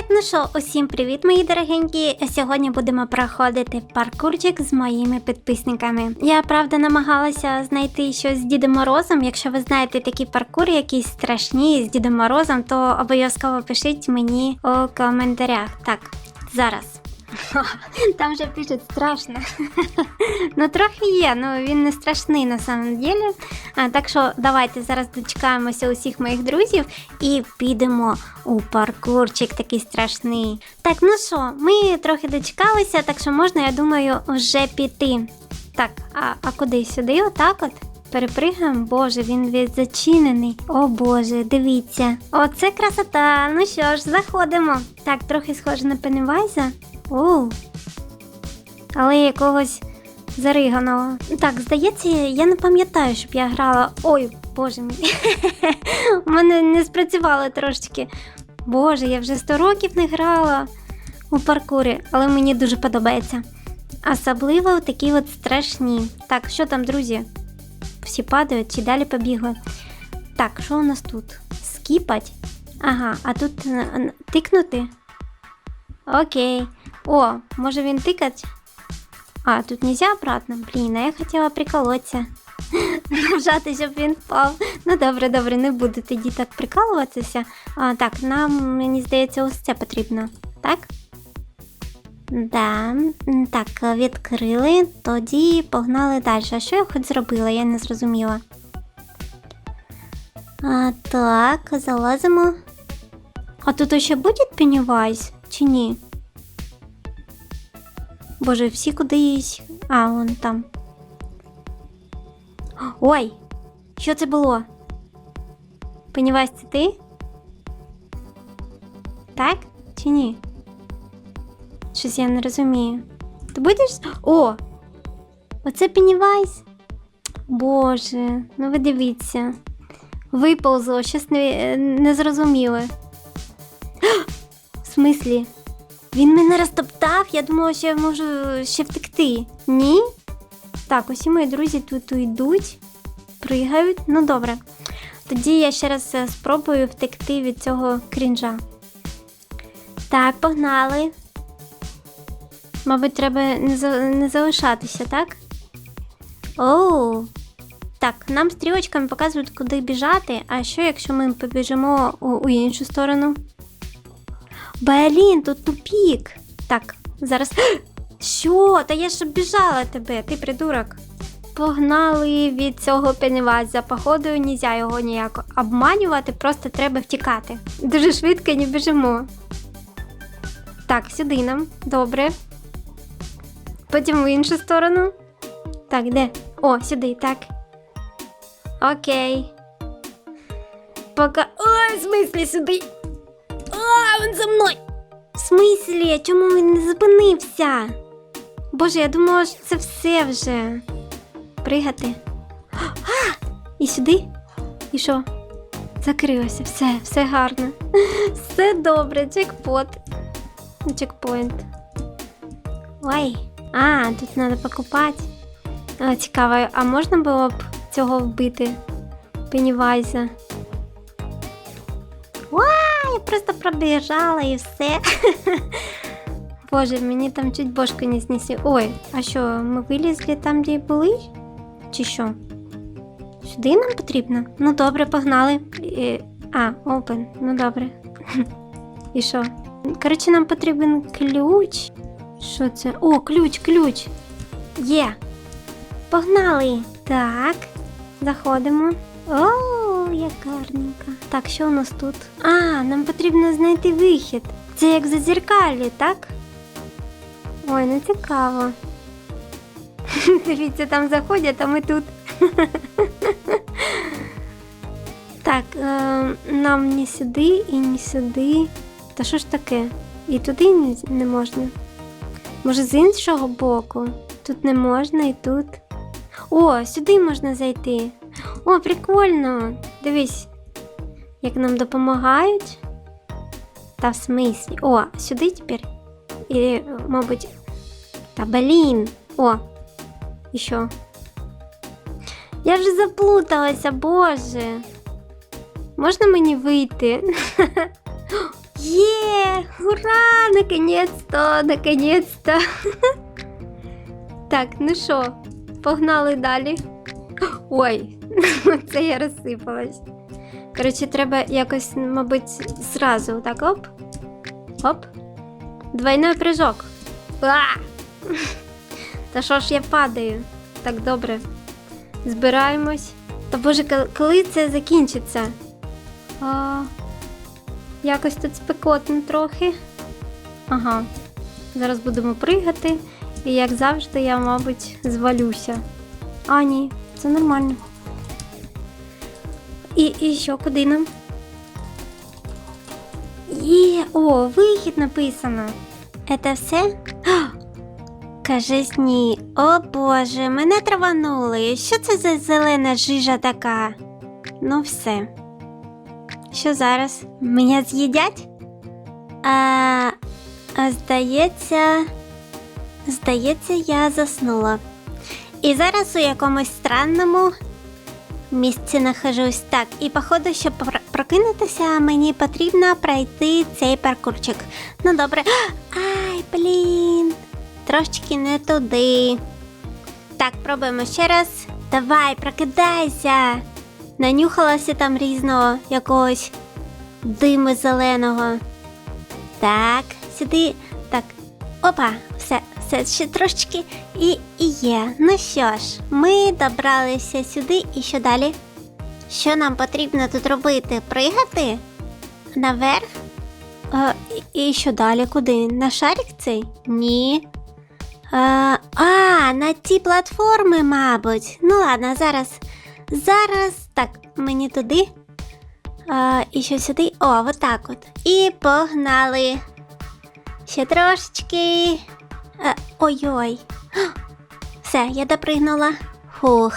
Так, ну що, усім привіт, мої дорогенькі. Сьогодні будемо проходити паркурчик з моїми підписниками. Я правда намагалася знайти щось з Дідом Морозом. Якщо ви знаєте такі паркури, якісь страшні з Дідом Морозом, то обов'язково пишіть мені у коментарях. Так, зараз. Там вже пишуть страшно. ну, трохи є, ну він не страшний на самом деле. А, так що давайте зараз дочекаємося усіх моїх друзів і підемо у паркурчик такий страшний. Так, ну що, ми трохи дочекалися, так що можна, я думаю, вже піти. Так, а, а куди сюди? Отак от? Перепригаємо, боже, він весь зачинений. О боже, дивіться. Оце красота. Ну що ж, заходимо. Так, трохи схоже на Пеннівайза. Оу. Але якогось зариганого. Так, здається, я не пам'ятаю, щоб я грала. Ой, боже мій. У мене не спрацювало трошечки. Боже, я вже 100 років не грала у паркурі, але мені дуже подобається. Особливо такі от страшні. Так, що там, друзі? Всі падають чи далі побігли? Так, що у нас тут? Скіпать? Ага, а тут е, тикнути? Окей. О, може він тикать? А, тут нельзя обратно? Блін, а я хотіла приколоться. Нажати, щоб він впав. Ну добре, добре, не буду тоді так прикалуватися. А, так, нам, мені здається, ось це потрібно. Так? Да. Так, відкрили, тоді погнали далі. А що я хоч зробила? Я не зрозуміла. А, так, залазимо. А тут ще буде Пеннівайз чи ні? Боже, всі кудись. А, вон там. Ой! Що це було? Пеннівайз, це ти? Так? Чи ні? Щось я не розумію. Ти будеш. О! Оце Пеннівайз? Боже, ну ви дивіться. Виповзло, щось не, не. В смислі? Він мене розтоптав, я думала, що я можу ще втекти. Ні? Так, усі мої друзі тут йдуть, пригають. Ну добре. Тоді я ще раз е, спробую втекти від цього крінжа. Так, погнали. Мабуть, треба не, за... не залишатися, так? Оу. Так, нам стрілочками показують, куди біжати. А що, якщо ми побіжимо у, у іншу сторону? Блін, тут тупік. Так, зараз. Що? Та я ж обіжала тебе, ти придурок. Погнали від цього пеневаза. Походу, нельзя його ніяк обманювати, просто треба втікати. Дуже швидко не біжимо. Так, сюди нам. Добре. Потім в іншу сторону. Так, де? О, сюди, так. Окей. Пока. Ой, в смислі сюди. А, він за мною. В смислі? Чому він не зупинився? Боже, я думала, що це все вже. Пригати. А! І сюди? І що? Закрилося, все, все гарно. Все добре, джекпот. Джекпоінт. Ой. А, тут треба покупати. А, цікаво, а можна було б цього вбити? Пеннівайза. Ой, я просто пробіжала і все. Боже, мені там чуть бошку не знесли. Ой, а що, ми вилізли там, де були? Чи що? Сюди нам потрібно? Ну добре, погнали. Е, А, open, ну добре. І що? Коротше, нам потрібен ключ. Що це? О, ключ, ключ. Є. Погнали. Так, заходимо. О, як гарненько. Так, що у нас тут? А, нам потрібно знайти вихід. Це як зазеркалі, так? Ой, не цікаво. Дивіться, там заходять, а ми тут. Так, е, нам ні сюди і ні сюди. Та що ж таке? І туди не можна. Може, з іншого боку? Тут не можна і тут. О, сюди можна зайти. О, прикольно. Дивись, як нам допомагають. Та в смислі. О, сюди тепер. І, мабуть. Та блін. О. І що? Я вже заплуталася, боже. Можна мені вийти? Є! Ура! Наконець-то! Наконець-то! Так, ну що, погнали далі. Ой, це я розсипалась. Коротше, треба якось, мабуть, зразу так оп. Оп. Двойной прыжок. Та що ж я падаю? Так добре. Збираємось. Та боже, коли це закінчиться? А, якось тут спекотно трохи. Ага. Зараз будемо пригати. І як завжди, я, мабуть, звалюся. А, ні, це нормально. І, і що, куди нам? Є, о, вихід написано. Це все? А, Кажись ні. О Боже, мене траванули. Що це за зелена жижа така? Ну все. Що зараз? Мене з'їдять? А, а здається, здається, я заснула. І зараз у якомусь странному місці нахожусь. Так, і походу, щоб прокинутися, мені потрібно пройти цей паркурчик. Ну добре. Ай, блін. Трошечки не туди. Так, пробуємо ще раз. Давай, прокидайся. Нанюхалася там різного якогось диму зеленого. Так, сюди. Так. Опа, все, все ще трошечки і, і є. Ну що ж, ми добралися сюди і що далі? Що нам потрібно тут робити? Пригати? Наверх? А, і що далі? Куди? На шарик цей? Ні. А, а, на ті платформи, мабуть. Ну ладно, зараз. Зараз. Так, мені туди. А, і що сюди? О, отак от. І погнали. Ще трошечки. А, ой-ой. Все, я допригнула. Фух.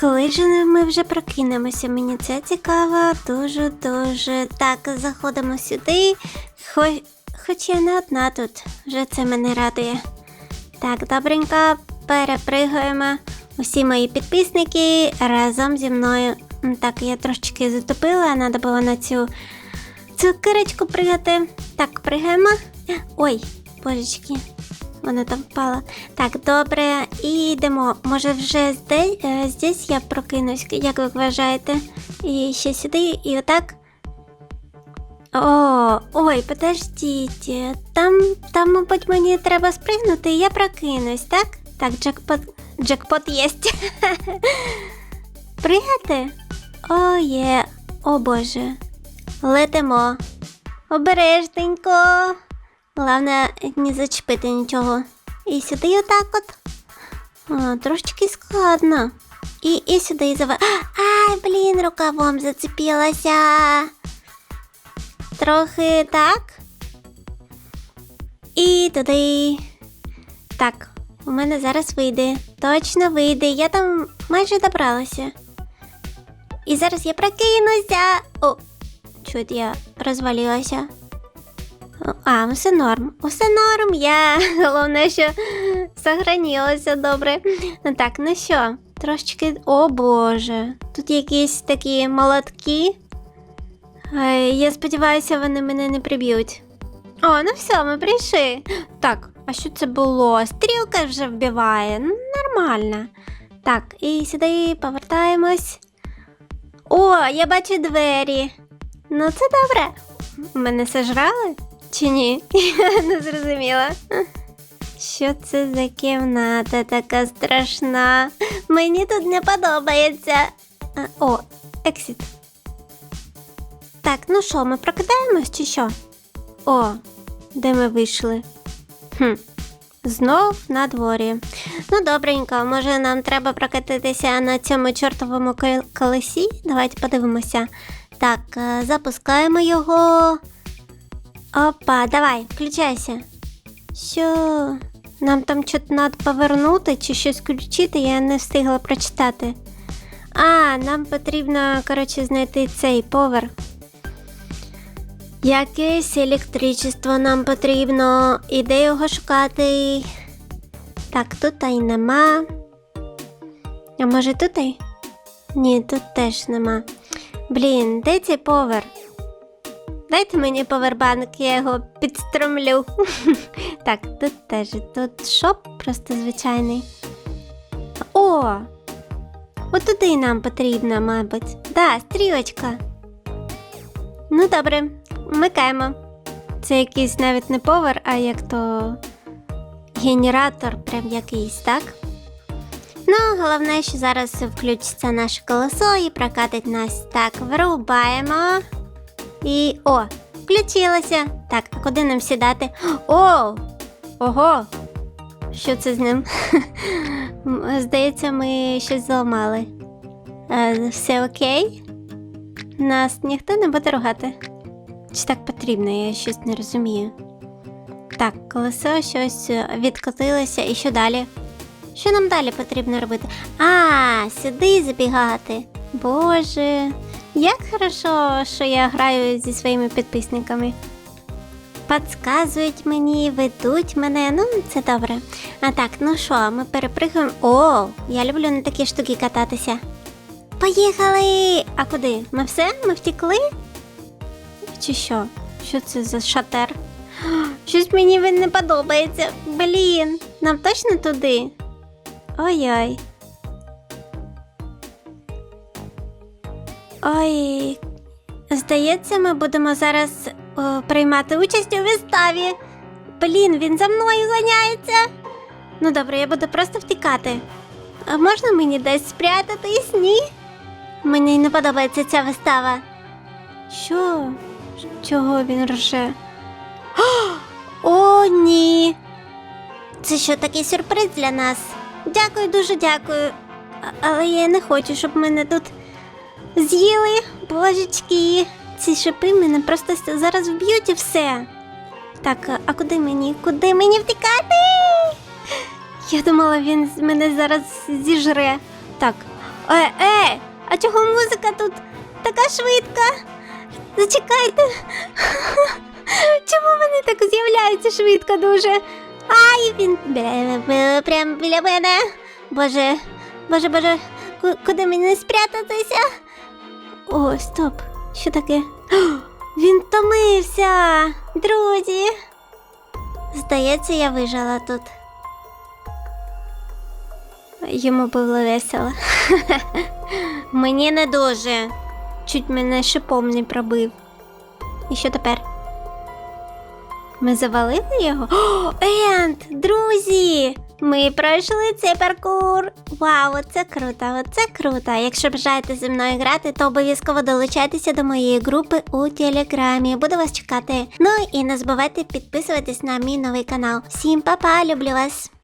Коли ж ми вже прокинемося? Мені це цікаво, дуже-дуже. Так, заходимо сюди. Хоч, хоч я не одна тут, вже це мене радує. Так, добренько, перепригуємо. Усі мої підписники разом зі мною. Так, я трошечки затопила, треба було на цю цукерочку пригати. Так, пригаємо. Ой, божечки, вона там впала. Так, добре, і йдемо. Може, вже здесь, е, здесь я прокинусь, як ви вважаєте? І ще сюди, і отак. О, ой, подождіть. Там, там, мабуть, мені треба спригнути, і я прокинусь, так? Так, джекпот, джекпот єсть. Пригати? О, є. О Боже. Летимо. Обережненько. Головне, не зачепити нічого. І сюди отак от. О, трошечки складно. І, і сюди і зава. Ай, блін, рукавом зацепилася. Трохи так. І туди. Так, у мене зараз вийде. Точно вийде. Я там майже добралася. І зараз я прокинуся. О, чуть я розвалилася. А, все норм. Усе норм. Я головне, що сохранилося добре. Ну так, ну що, трошечки. О Боже. Тут якісь такі молотки. Я сподіваюся, вони мене не приб'ють. О, ну все, ми прийшли. Так, а що це було? Стрілка вже вбиває. Ну, нормально. Так, і сюди повертаємось. О, я бачу двері. Ну, це добре. Мене сожрали? Чи ні? Я не зрозуміла. Що це за кімната така страшна? Мені тут не подобається. А, О, ексіт. Так, ну що, ми прокидаємось чи що? О, де ми вийшли? Хм, знов на дворі. Ну, добренько, може нам треба прокатитися на цьому чортовому колесі? Давайте подивимося. Так, е, запускаємо його. Опа, давай, включайся. Що? Нам там щось треба повернути чи щось включити, я не встигла прочитати. А, нам потрібно, коротше, знайти цей повер. Якесь електричество нам потрібно. І де його шукати? Так, тут й нема. А може тут? Ні, тут теж нема. Блін, де цей повер? Дайте мені повербанк, я його підстромлю. так, тут теж тут шоп просто звичайний. О! Отуди нам потрібно, мабуть. Да, стрілочка. Ну, добре, вмикаємо. Це якийсь навіть не повар, а як то генератор, прям якийсь, так? Ну, головне, що зараз включиться наше колесо і прокатить нас. Так, врубаємо. І. О! Включилося. Так, а куди нам сідати? О! Ого! Що це з ним? Здається, ми щось зламали. Е, Все окей? Нас ніхто не буде ругати. Чи так потрібно, я щось не розумію. Так, колесо щось е, відкотилося і що далі? Що нам далі потрібно робити? А, сюди забігати. Боже, як хорошо, що я граю зі своїми підписниками. Подсказують мені, ведуть мене, ну це добре. А так, ну що, ми перепригуємо. О, я люблю на такі штуки кататися. Поїхали! А куди? Ми все? Ми втекли? Чи що? Що це за шатер? Щось мені він не подобається. Блін, нам точно туди? Ой-ой. Ой. Здається, ми будемо зараз о, приймати участь у виставі. Блін, він за мною ганяється. Ну добре, я буду просто втікати. А можна мені десь спрятатись? Ні? Мені не подобається ця вистава. Що? Чого він рже? О, ні. Це що такий сюрприз для нас? Дякую, дуже дякую. Але я не хочу, щоб мене тут з'їли. Божечки, ці шипи мене просто зараз вб'ють і все. Так, а- куди мені? Куди мені втікати? Я думала, він мене зараз зіжре. Так. Е, е, а чого музика тут така швидка? Зачекайте. Чому вони так з'являються швидко дуже? Ай, він прям біля мене. Боже, боже, боже, куди мені спрятатися? О, стоп, що таке? О, Він втомився, друзі. Здається, я вижила тут. Йому було весело. Мені не дуже. Чуть мене шипом не пробив. І що тепер? Ми завалили його? О, Енд, друзі! Ми пройшли цей паркур. Вау, це круто, це круто. Якщо бажаєте зі мною грати, то обов'язково долучайтеся до моєї групи у Телеграмі. Буду вас чекати. Ну і не забувайте підписуватись на мій новий канал. Всім па-па, люблю вас!